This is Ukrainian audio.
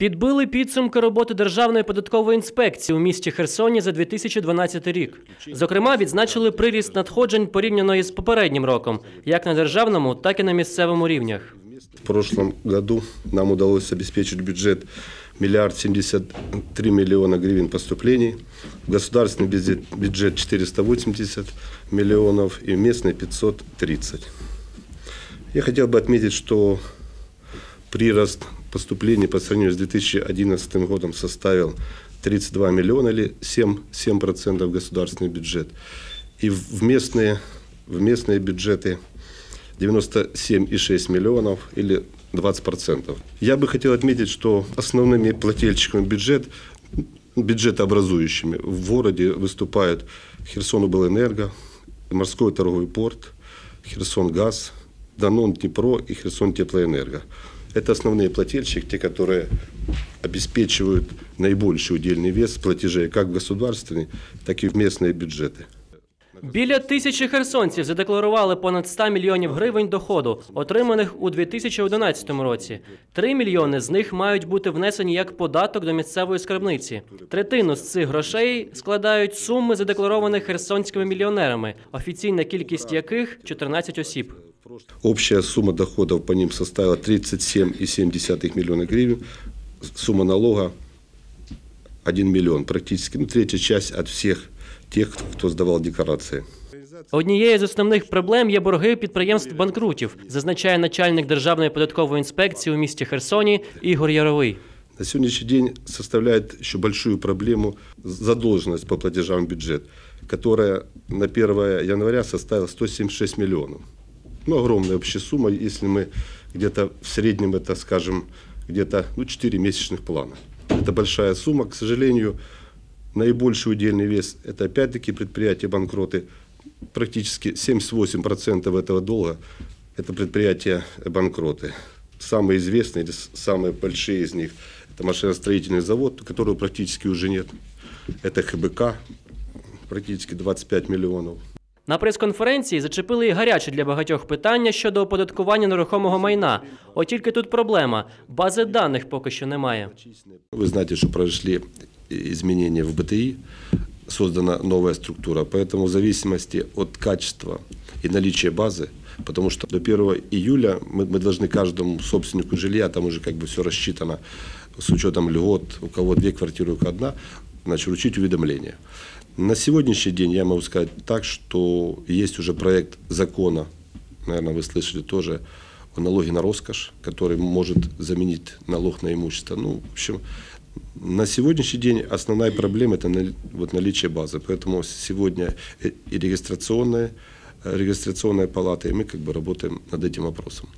Підбили підсумки роботи Державної податкової інспекції у місті Херсоні за 2012 рік. Зокрема, відзначили приріст надходжень порівняно із попереднім роком, як на державному, так і на місцевому рівнях. В прошлом году нам удалось обеспечить бюджет миллиард семьдесят три миллиона гривен поступлений, в государственный бюджет, бюджет 480 миллионов и в местный 530. Я хотел бы отметить, что прирост поступлений по сравнению с 2011 годом составил 32 миллиона или 7, 7% государственный бюджет. И в местные, в местные бюджеты 97,6 миллионов или 20%. Я бы хотел отметить, что основными плательщиками бюджет, бюджетообразующими в городе выступают Херсон Облэнерго, Морской торговый порт, Херсон Газ, Данон Днепро и Херсон Теплоэнерго. Это основные плательщики, те, которые обеспечивают наибольший удельный вес платежей как в государственные, так и в местные бюджеты. Біля тисячі херсонців задекларували понад 100 мільйонів гривень доходу, отриманих у 2011 році. 3 мільйони з них мають бути внесені як податок до місцевої скарбниці. Третину з цих грошей складають суми, задекларованих херсонськими мільйонерами, офіційна кількість яких 14 осіб. Общая сумма доходов по ним составила 37,7 миллиона гривен. Сумма налога 1 миллион, практически ну, третья часть от всех тех, кто сдавал декларации. Однією з основних проблем є борги підприємств банкрутів, зазначає начальник Державної податкової інспекції у місті Херсоні Ігор Яровий. На сегодняшний день составляет еще большую проблему задолженность по платежам в бюджет, которая на 1 января составила 176 миллионов. Ну, огромная общая сумма, если мы где-то в среднем это, скажем, где-то ну, 4 месячных плана. Это большая сумма, к сожалению, наибольший удельный вес – это опять-таки предприятия-банкроты. Практически 78% этого долга – это предприятия-банкроты. Самые известные, или самые большие из них – это машиностроительный завод, которого практически уже нет. Это ХБК, практически 25 миллионов. На прес-конференції зачепили і гарячі для багатьох питання щодо оподаткування нерухомого майна. От тільки тут проблема бази даних поки що немає. Вы знаете, что произошли изменения в БТИ, создана новая структура, поэтому в зависимости от качества и наличия базы, потому что до 1 июля мы, мы должны каждому собственнику жилья, там уже как бы все рассчитано с учетом льгот, у кого две квартиры, у кого одна, значит, вручить уведомление. На сегодняшний день я могу сказать так, что есть уже проект закона, наверное, вы слышали тоже, о налоге на роскошь, который может заменить налог на имущество. Ну, в общем, на сегодняшний день основная проблема – это нали- вот наличие базы. Поэтому сегодня и и регистрационная, э, регистрационная палата, и мы как бы работаем над этим вопросом.